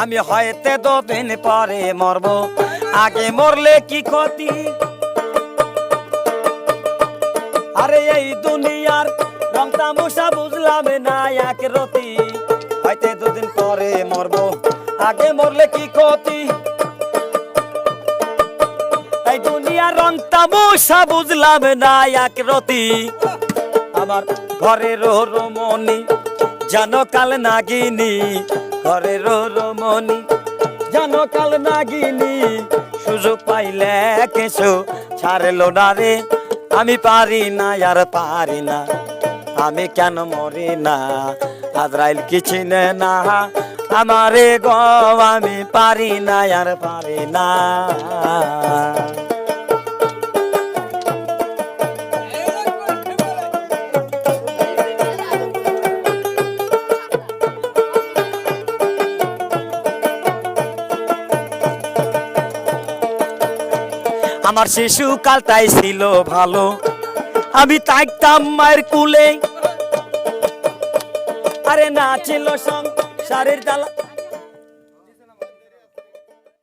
আমি হয়তো দুদিন পরে মরব। আগে মরলে কি ক্ষতি? আরে এই দুনিয়ার রং তামসা বুঝলাম না, এক রতি। হয়তো দুদিন পরে মরব। আগে মরলে কি ক্ষতি? এই দুনিয়ার রং তামসা বুঝলাম না, এক রতি। আমার ঘরের রমণী, জানো কাল নাগিনী ঘরের রমণী জানো কাল নাগিনী, সুযোগ পাইলে কেসো ছাড়লো না রে। আমি পারি না, আর পারি না। আমি কেন মরি না? আজরাইল কি চিনে না? আমারে গো, আমি পারি না, আর পারি না। আমার শিশু কালটাই ছিল ভালো। আমি তাইতাম মায়ের কুলে। আরে না ছিল সংসারের জ্বালা।